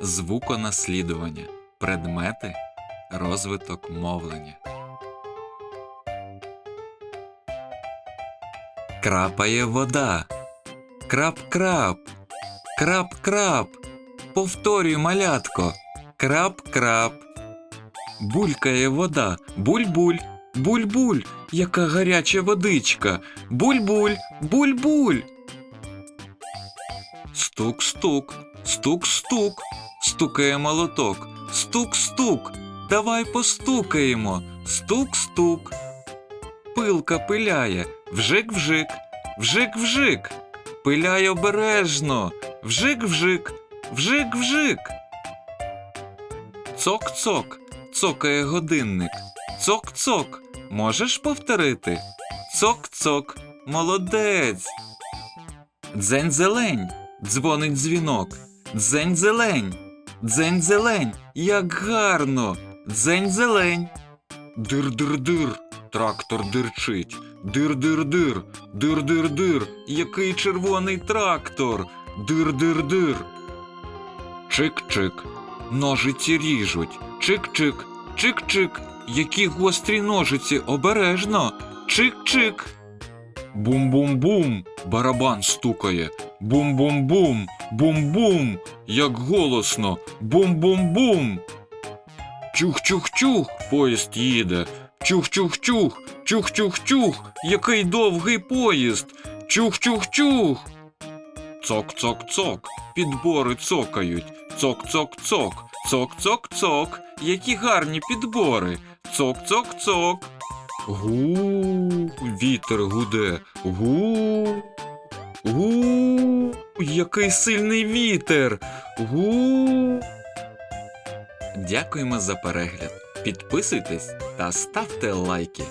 звуконаслідування, предмети, розвиток мовлення. Крапає вода. Крап-крап. Крап-крап. Повторюй, малятко. Крап-крап. Булькає вода. Буль-буль. Буль-буль. Яка гаряча водичка. Буль-буль. Буль-буль. Стук-стук. Стук-стук. Стукає молоток. Стук-стук. Давай постукаємо. Стук-стук. Пилка пиляє. Вжик-вжик. Вжик-вжик. Пиляй обережно. Вжик-вжик. Вжик-вжик. Цок-цок. Цокає годинник. Цок-цок. Можеш повторити? Цок-цок. Молодець. Дзень-зелень. Дзвонить дзвінок. Дзень-зелень. Дзень-зелень. Як гарно. Дзень-зелень. Дир-дир-дир. Трактор дирчить. Дир-дир-дир. Дир-дир-дир. Який червоний трактор. Дир-дир-дир. Чик-чик. Ножиці ріжуть. Чик-чик. Чик-чик. Які гострі ножиці обережно. Чик-чик. Бум-бум-бум. Барабан стукає. Бум-бум-бум. Бум-бум. Як голосно. Бум-бум-бум. Чух-чух-чух. Поїзд їде. Чух-чух-чух. Чух-чух-чух. Який довгий поїзд. Чух-чух-чух. Цок-цок-цок. Підбори цокають. Цок-цок-цок. Цок-цок-цок. Які гарні підбори. Цок-цок-цок. Гу, вітер гуде. Гу. Гу. Який сильний вітер. Гу. Дякуємо за перегляд. Підписуйтесь та ставте лайки.